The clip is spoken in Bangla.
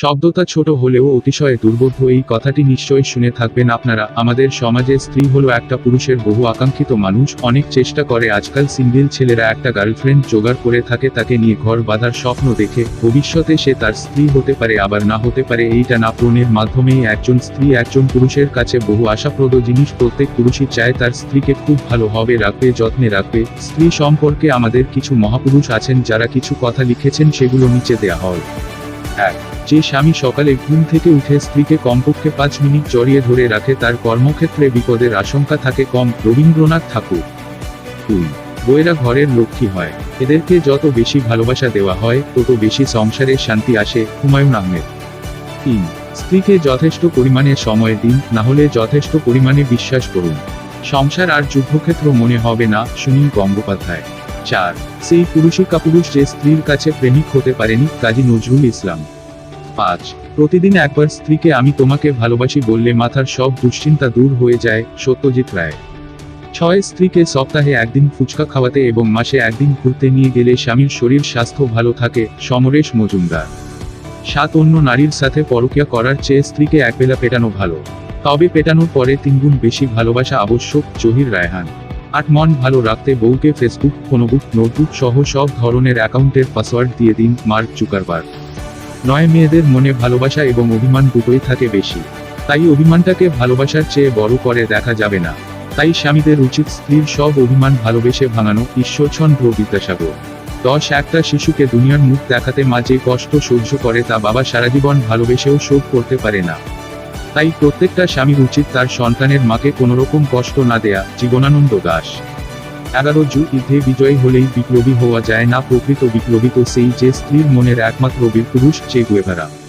শব্দটা ছোট হলেও অতিশয় দুর্বোধ্য। এই কথাটি নিশ্চয়ই শুনে থাকবেন আপনারা। আমাদের সমাজে স্ত্রী হলো একটা পুরুষের বহু আকাঙ্ক্ষিত মানুষ। অনেক চেষ্টা করে আজকাল সিঙ্গেল ছেলেরা একটা গার্লফ্রেন্ড জোগাড় করে থাকে, তাকে নিয়ে ঘর বাঁধার স্বপ্ন দেখে। ভবিষ্যতে সে তার স্ত্রী হতে পারে, আবার না হতে পারে, এইটা না পূরণের মাধ্যমেই একজন স্ত্রী একজন পুরুষের কাছে বহু আশাপ্রদ জিনিস। প্রত্যেক পুরুষই চায় তার স্ত্রীকে খুব ভালোভাবে রাখবে, যত্নে রাখবে। স্ত্রী সম্পর্কে আমাদের কিছু মহাপুরুষ আছেন, যারা কিছু কথা লিখেছেন, সেগুলো নিচে দেয়া হয়। এক যে স্বামী সকালে ঘুম থেকে উঠে স্ত্রীকে কমপক্ষে পাঁচ মিনিট জড়িয়ে ধরে রাখে তার কর্মক্ষেত্রে বিপদের আশঙ্কা থাকে কম রবীন্দ্রনাথ ঠাকুর। দুই, বইয়েরা ঘরের লক্ষ্মী হয়। এদেরকে যত বেশি ভালোবাসা দেওয়া হয়, তত বেশি সংসারে শান্তি আসে হুমায়ুন আহমেদ। তিন, স্ত্রীকে যথেষ্ট পরিমাণে সময় দিন, না হলে যথেষ্ট পরিমাণে বিশ্বাস করুন। সংসার আর যুদ্ধক্ষেত্র মনে হবে না, সুনীল গঙ্গোপাধ্যায়। চার, সেই পুরুষই কাপুরুষ যে স্ত্রীর কাছে প্রেমিক হতে পারেনি, কাজী নজরুল ইসলাম। পাঁচ। প্রতিদিন একবার স্ত্রীকে আমি তোমাকে ভালোবাসি বললে মাথার সব দুশ্চিন্তা দূর হয়ে যায়, সত্যজিৎ রায়। ছয় স্ত্রীকে সপ্তাহে একদিন ফুচকা খাওয়াতে এবং মাসে একদিন ঘুরতে নিয়ে গেলে স্বামীর শরীর, স্বাস্থ্য ভালো থাকে, সমরেশ মজুমদার। সাত অন্য নারীর সাথে পরকিয়া করার চেয়ে স্ত্রীকে একবেলা পেটানো ভালো। তবে পেটানোর পরে তিনগুণ বেশি ভালোবাসা আবশ্যক, জহির রায়হান। আট মন ভালো রাখতে বউকে ফেসবুক, ফোনবুক, নোটবুক সহ সব ধরনের অ্যাকাউন্টের পাসওয়ার্ড দিয়ে দিন, মার্ক জুকারবার্গ। নয় মেয়েদের মনে ভালোবাসা এবং অভিমান দুটোই থাকে বেশি। তাই অভিমানটাকে ভালোবাসার চেয়ে বড় করে দেখা যাবে না। তাই স্বামীদের উচিত স্ত্রীর সব অভিমান ভালোবেসে ভাঙানো ঈশ্বরচন্দ্র বিদ্যাসাগর। দশ, একটা শিশুকে দুনিয়ার মুখ দেখাতে মা যে কষ্ট সহ্য করে তা বাবা সারাজীবন ভালোবেসেও শোধ করতে পারে না। তাই প্রত্যেকটা স্বামীর উচিত তার সন্তানের মাকে কোনোরকম কষ্ট না দেয়া, জীবনানন্দ দাস। এগারো যুদ্ধে বিজয়ী হলেই বিপ্লবী হওয়া যায় না প্রকৃত বিপ্লবী তো সেই যে স্ত্রীর মনের একমাত্র বীর পুরুষ চে গুয়েভারা।